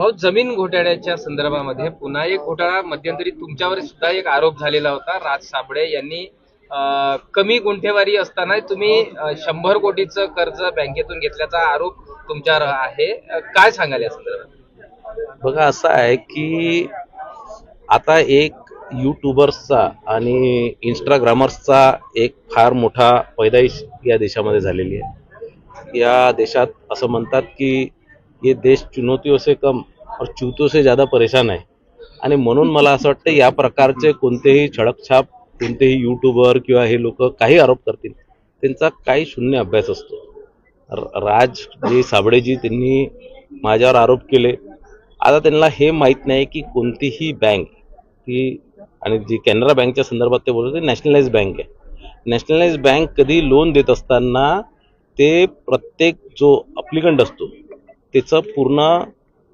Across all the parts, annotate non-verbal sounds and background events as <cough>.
भाऊ जमीन घोटाळ्याच्या संदर्भामध्ये पुन्हा एक घोटाळा. मध्यंतरी तुमच्यावर सुद्धा एक आरोप झालेला होता. राज साबळे यांनी कमी गुंठेवारी असताना तुम्ही शंभर कोटीचं कर्ज बँकेतून घेतल्याचा आरोप तुमच्यावर आहे. काय सांगाल या संदर्भात? बघा असं आहे की आता एक यूट्यूबर्सचा आणि इंस्टाग्रामर्सचा एक फार मोठा पैदाइश या देशामध्ये झालेली आहे. या देशात असं म्हणतात की ये देश चुनौतियों से कम और चूतों से ज़्यादा परेशान आहे आणि म्हणून मला असं वाटतं या प्रकारचे कोणतेही छडकछाप कोणतेही यूट्यूबर किंवा हे लोक काही आरोप करतील त्यांचा काही शून्य अभ्यास असतो. राज जे साबळेजी त्यांनी माझ्यावर आरोप केले आता त्यांना हे माहीत नाही की कोणतीही बँक ही आणि जी कॅनरा बँकच्या संदर्भात ते बोलत नॅशनलाइज बँक आहे. नॅशनलाइज बँक कधी लोन देत असताना ते प्रत्येक जो अप्लिकंट असतो त्याचं पूर्ण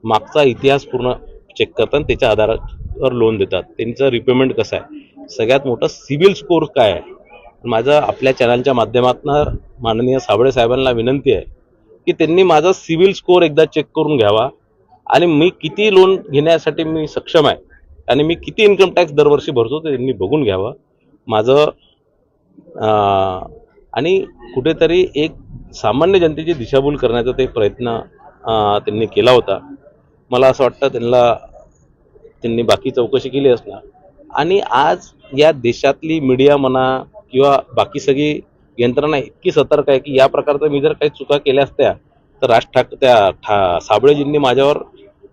मागचा इतिहास पूर्ण चेक करतात आणि त्याच्या आधारावर लोन देतात. त्यांचं रिपेमेंट कसं आहे? सगळ्यात मोठं सिबिल स्कोर काय आहे? माझं आपल्या चॅनलच्या माध्यमातून माननीय साबळे साहेबांना विनंती आहे की त्यांनी माझा सिबिल स्कोर एकदा चेक करून घ्यावा आणि मी किती लोन घेण्यासाठी मी सक्षम आहे आणि मी किती इन्कम टॅक्स दरवर्षी भरतो ते त्यांनी बघून घ्यावं. माझं आणि कुठेतरी एक सामान्य जनतेची दिशाभूल करण्याचा ते प्रयत्न त्यांनी केला होता. मला असं वाटतं त्यांना त्यांनी बाकी चौकशी केली असणार. आणि आज या देशातली मीडिया म्हणा किंवा बाकी सगळी यंत्रणा इतकी सतर्क आहे की या प्रकारचं मी जर काही चुका केल्या असत्या तर राज ठाक त्या ठा साबळेजींनी माझ्यावर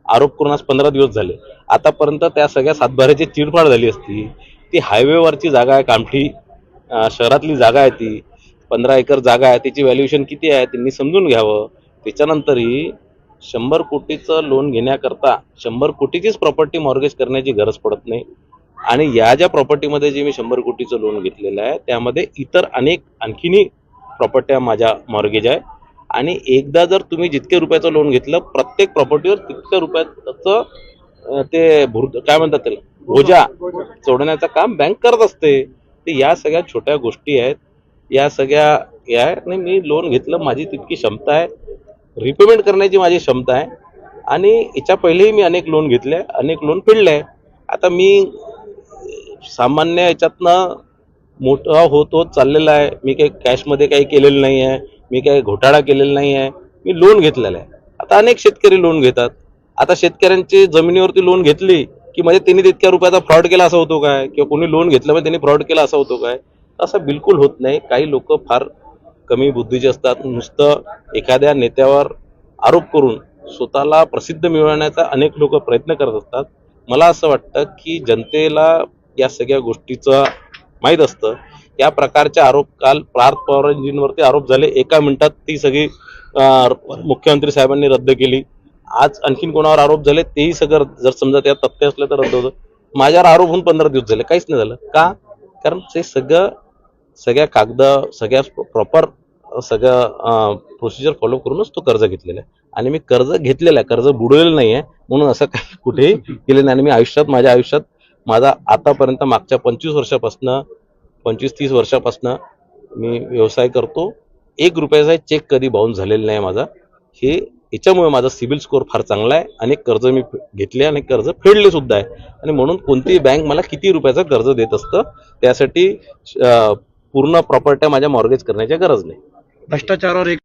आरोप करून आज पंधरा दिवस झाले. आतापर्यंत त्या सगळ्या सातबाऱ्याची चिरफाड झाली असती. ती हायवेवरची जागा आहे कामठी शहरातली जागा आहे ती. पंधरा एकर जागा आहे त्याची व्हॅल्युएशन किती आहे त्यांनी समजून घ्यावं. त्याच्यानंतरही शंभर कोटीचं लोन घेण्याकरता शंभर कोटीचीच प्रॉपर्टी मॉर्गेज करण्याची गरज पडत नाही. आणि या ज्या प्रॉपर्टीमध्ये जे मी शंभर कोटीचं लोन घेतलेलं आहे त्यामध्ये इतर अनेक आणखीनही प्रॉपर्ट्या माझ्या मॉर्गेज आहे. आणि एकदा जर तुम्ही जितके रुपयाचं लोन घेतलं प्रत्येक प्रॉपर्टीवर तितक्या रुपयाचं ते भुर काय म्हणतात त्याला? बोजा सोडण्याचं काम बँक करत असते. ते या सगळ्या छोट्या गोष्टी आहेत. या सगळ्या या आहे. आणि मी लोन घेतलं माझी तितकी क्षमता आहे. रिपेमेंट करण्याची माझी क्षमता आहे. आणि याच्या पहिलेही मी अनेक लोन घेतले अनेक लोन फेडले. आहे आता मी सामान्य याच्यातनं मोठा होत होत चाललेला आहे. मी काही कॅशमध्ये काही केलेलं नाही आहे. मी काही घोटाळा केलेला नाही आहे. मी लोन घेतलेला आहे. आता अनेक शेतकरी लोन घेतात. आता शेतकऱ्यांची जमिनीवरती लोन घेतली की म्हणजे त्यांनी तितक्या रुपयाचा फ्रॉड केला असं होतो काय? किंवा कोणी लोन घेतलं म्हणजे त्यांनी फ्रॉड केला असं होतो काय? असं बिलकुल होत नाही. काही लोक फार कमी बुद्धीचे असतात. नुसतं एखाद्या नेत्यावर आरोप करून स्वतःला प्रसिद्ध मिळवण्याचा अनेक लोक प्रयत्न करत असतात. मला असं वाटतं की जनतेला या सगळ्या गोष्टीचं माहीत असतं. या प्रकारचे आरोप काल पार्थ पवारांजींवरती आरोप झाले. एका मिनिटात ती सगळी मुख्यमंत्री साहेबांनी रद्द केली. आज आणखीन कोणावर आरोप झाले तेही सगळं जर समजा त्या तथ्य असलं तर रद्द होतं. माझ्यावर आरोप होऊन पंधरा दिवस झाले. काहीच नाही झालं. का? कारण ते सगळं सगळ्या कागद सगळ्या प्रॉपर सगळं प्रोसिजर फॉलो करूनच तो कर्ज घेतलेला आहे. आणि मी कर्ज घेतलेलं आहे कर्ज बुडवलेलं नाही आहे म्हणून असं काही <laughs> कुठेही केलं नाही. आणि मी आयुष्यात माझ्या आयुष्यात माझा आतापर्यंत मागच्या पंचवीस वर्षापासनं पंचवीस तीस वर्षापासनं मी व्यवसाय करतो. एक रुपयाचा चेक कधी बाउन्स झालेला नाही माझा. हे याच्यामुळे माझा सिबिल स्कोअर फार चांगला आहे अनेक कर्ज मी घेतले आणि कर्ज फेडले सुद्धा आहे. आणि म्हणून कोणतीही बँक मला किती रुपयाचं कर्ज देत असतं त्यासाठी पूर्ण प्रॉपर्ट्या माझ्या मॉर्गेज करण्याची गरज नाही. भ्रष्टाचारावर एक